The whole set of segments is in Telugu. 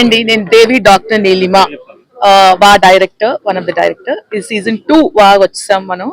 అండి నేను దేవి డాక్టర్ నీలిమా. వా director one of the director. ఈ సీజన్ టూ వా వచ్చాం మనం.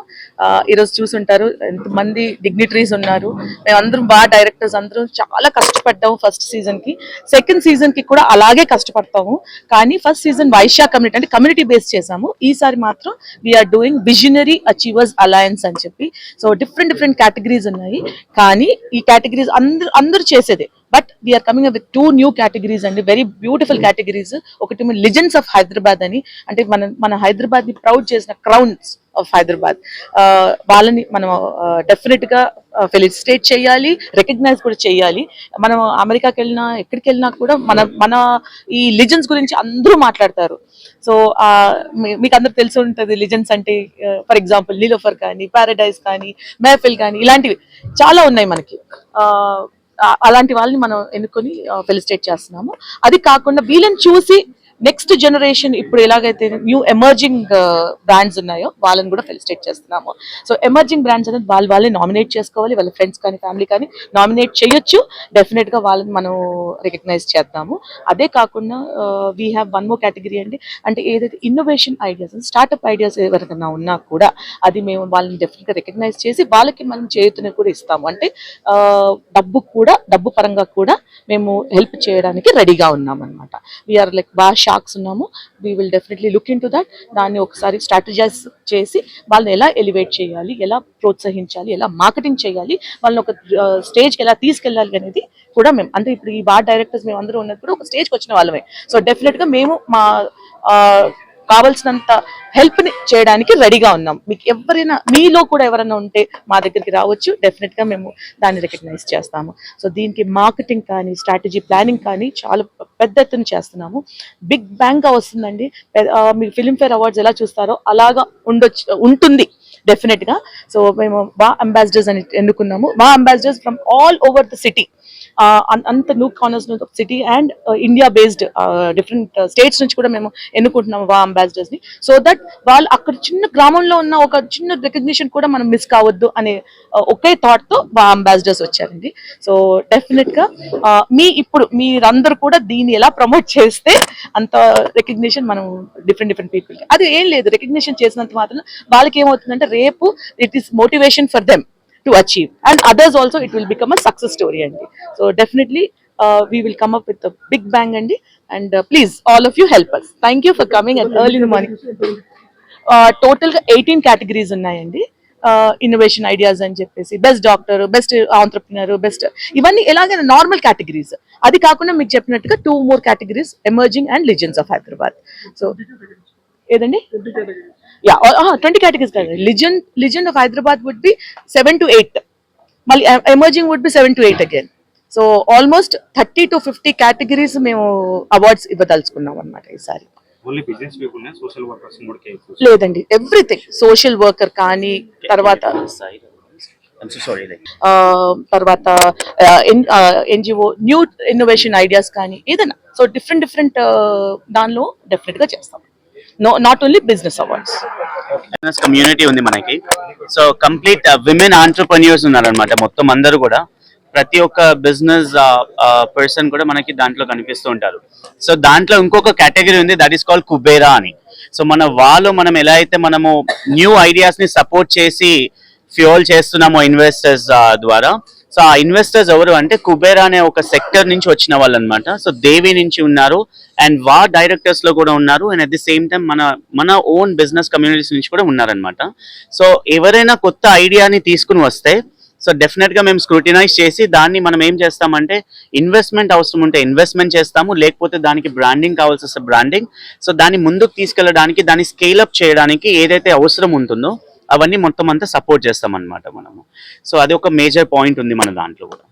ఈరోజు చూసుంటారు ఎంతమంది డిగ్నిటరీస్ ఉన్నారు. మేము అందరం వా డైరెక్టర్స్ అందరం చాలా కష్టపడ్డాము ఫస్ట్ సీజన్కి సెకండ్ సీజన్కి కూడా అలాగే కష్టపడతాము. కానీ ఫస్ట్ సీజన్ వైశ్య కమ్యూనిటీ అంటే కమ్యూనిటీ బేస్ చేసాము ఈసారి మాత్రం we are doing visionary achievers alliance అని చెప్పి. సో డిఫరెంట్ డిఫరెంట్ కేటగిరీస్ ఉన్నాయి. కానీ ఈ కేటగిరీస్ అందరూ అందరూ చేసేదే. But we're coming with two new categories అండి వెరీ బ్యూటిఫుల్ కేటగిరీస్ ఒకటి లిజెండ్స్ ఆఫ్ హైదరాబాద్ అని. అంటే మన మన హైదరాబాద్ని ప్రౌడ్ చేసిన క్రౌన్స్ ఆఫ్ హైదరాబాద్ వాళ్ళని మనం డెఫినెట్గా ఫెలిసిటేట్ చేయాలి రికగ్నైజ్ కూడా చేయాలి. మనం అమెరికాకి వెళ్ళినా ఎక్కడికి వెళ్ళినా కూడా మన మన ఈ లిజెన్స్ గురించి అందరూ మాట్లాడతారు. సో మీకు అందరు తెలిసి ఉంటుంది లిజెన్స్ అంటే ఫర్ ఎగ్జాంపుల్ నీలోఫర్ కానీ పారడైజ్ కానీ మేఫిల్ కానీ ఇలాంటివి చాలా ఉన్నాయి మనకి. అలాంటి వాళ్ళని మనం ఎన్నుకొని ఫెలిసిటేట్ చేస్తున్నాము. అది కాకుండా వీళ్ళని చూసి నెక్స్ట్ జనరేషన్ ఇప్పుడు ఎలాగైతే న్యూ ఎమర్జింగ్ బ్రాండ్స్ ఉన్నాయో వాళ్ళని కూడా ఫెలిసిటేట్ చేస్తున్నాము. సో ఎమర్జింగ్ బ్రాండ్స్ అనేది వాళ్ళు వాళ్ళే నామినేట్ చేసుకోవాలి వాళ్ళ ఫ్రెండ్స్ కానీ ఫ్యామిలీ కానీ నామినేట్ చేయొచ్చు. డెఫినెట్గా వాళ్ళని మనం రికగ్నైజ్ చేద్దాము. అదే కాకుండా we have one more category అండి. అంటే ఏదైతే ఇన్నోవేషన్ ఐడియాస్ స్టార్ట్అప్ ఐడియాస్ ఎవరికైనా ఉన్నా కూడా అది మేము వాళ్ళని డెఫినెట్గా రికగ్నైజ్ చేసి వాళ్ళకి మనం చేతుని కూడా ఇస్తాము. అంటే uh, డబ్బు కూడా డబ్బు పరంగా కూడా మేము హెల్ప్ చేయడానికి రెడీగా ఉన్నాం అనమాట వీఆర్ లైక్ భాష షాక్స్ ఉన్నాము. We will definitely look in to that దాన్ని ఒకసారి స్ట్రాటజైజ్ చేసి వాళ్ళని ఎలా ఎలివేట్ చేయాలి ఎలా ప్రోత్సహించాలి ఎలా మార్కెటింగ్ చేయాలి వాళ్ళని ఒక స్టేజ్కి ఎలా తీసుకెళ్ళాలి అనేది కూడా మేము అంటే ఇప్పుడు ఈ బార్ డైరెక్టర్స్ మేము అందరూ ఉన్నప్పుడు ఒక స్టేజ్కి వచ్చిన వాళ్ళమే. సో డెఫినెట్గా మేము మా కావాల్సినంత హెల్ప్ని చేయడానికి రెడీగా ఉన్నాం. మీకు ఎవరైనా మీలో కూడా ఎవరైనా ఉంటే మా దగ్గరికి రావచ్చు. డెఫినెట్గా మేము దాన్ని రికగ్నైజ్ చేస్తాము. సో దీనికి మార్కెటింగ్ కానీ స్ట్రాటజీ ప్లానింగ్ కానీ చాలా పెద్ద ఎత్తున చేస్తున్నాము. బిగ్ బ్యాంగ్గా వస్తుందండి. మీరు ఫిల్మ్ఫేర్ అవార్డ్స్ ఎలా చూస్తారో అలాగా ఉండొచ్చు ఉంటుంది. డెఫినెట్గా. సో మేము మా అంబాసిడర్స్ అని ఎన్నుకున్నాము. మా ambassadors from all over the city అంత new corners of city and India based different states నుంచి కూడా మేము ఎన్నుకుంటున్నాము వా అంబాసిడర్స్ని. సో దట్ వాళ్ళు అక్కడ చిన్న గ్రామంలో ఉన్న ఒక చిన్న రికగ్నిషన్ కూడా మనం మిస్ కావద్దు అనే ఒకే థాట్తో వా అంబాసిడర్స్ వచ్చారండి. సో డెఫినెట్గా మీ ఇప్పుడు మీరందరూ కూడా దీన్ని ఎలా ప్రమోట్ చేస్తే అంత రికగ్నిషన్ మనం డిఫరెంట్ డిఫరెంట్ పీపుల్ అది ఏం లేదు. రికగ్నిషన్ చేసినంత మాత్రం వాళ్ళకి ఏమవుతుందంటే రేపు it is motivation for them to achieve and others also it will become a success story అండి. So definitely we will come up with big bang అండి. And please all of you help us thank you for coming and early in morning టోటల్గా ఎయిటీన్ కేటగిరీస్ ఉన్నాయండి. ఇన్నోవేషన్ ఐడియాస్ అని చెప్పేసి best doctor best entrepreneur best ఇవన్నీ ఎలాగైనా నార్మల్ కేటగిరీస్ అది కాకుండా మీకు చెప్పినట్టుగా two more categories emerging and legends of Hyderabad so ఏదండి? యా ట్వంటీ కేటగిరీస్ కాదు. Legend legend of Hyderabad would be seven to eight మళ్ళీ emerging would be seven to eight again so almost thirty to fifty categories మేము అవార్డ్స్ ఇవ్వదలుచుకున్నాం అనమాట ఈసారి. Only business people social workers కూడా కేసు లేదండి ఎవ్రీథింగ్ సోషల్ వర్కర్ కానీ తర్వాత తర్వాత ఎన్జిఓ న్యూ ఇన్నోవేషన్ ఐడియాస్ కానీ ఏదైనా. సో డిఫరెంట్ డిఫరెంట్ దానిలో డెఫినెట్గా చేస్తాం. Not only business awards business community ఉంది మనకి. సో కంప్లీట్ విమెన్ ఆంటర్ప్రెన్యూర్స్ ఉన్నారనమాట మొత్తం అందరూ కూడా. ప్రతి ఒక్క బిజినెస్ పర్సన్ uh, uh, కూడా మనకి దాంట్లో కనిపిస్తూ ఉంటారు. సో దాంట్లో ఇంకొక కేటగిరీ ఉంది దట్ ఈస్ కాల్ కుబేరా అని. సో మన వాళ్ళు మనం ఎలా అయితే మనము న్యూ ఐడియాస్ని సపోర్ట్ చేసి ఫ్యూల్ చేస్తున్నామో ఇన్వెస్టర్స్ uh, ద్వారా సో ఆ ఇన్వెస్టర్స్ ఎవరు అంటే కుబేరా అనే ఒక సెక్టర్ నుంచి వచ్చిన వాళ్ళు అనమాట సో దేవి నుంచి ఉన్నారు అండ్ వా డైరెక్టర్స్లో కూడా ఉన్నారు and at the same time మన మన ఓన్ బిజినెస్ కమ్యూనిటీస్ నుంచి కూడా ఉన్నారనమాట. సో ఎవరైనా కొత్త ఐడియాని తీసుకుని వస్తే సో డెఫినెట్గా మేము స్క్రూటినైజ్ చేసి దాన్ని మనం ఏం చేస్తామంటే ఇన్వెస్ట్మెంట్ అవసరం ఉంటే ఇన్వెస్ట్మెంట్ చేస్తాము లేకపోతే దానికి బ్రాండింగ్ కావాల్సి వస్తే బ్రాండింగ్ సో దాన్ని ముందుకు తీసుకెళ్ళడానికి దాన్ని స్కేల్ అప్ చేయడానికి ఏదైతే అవసరం ఉంటుందో అవన్నీ మొత్తం అంతా సపోర్ట్ చేస్తాం అనమాట మనము. సో అది ఒక మేజర్ పాయింట్ ఉంది మన దాంట్లో కూడా.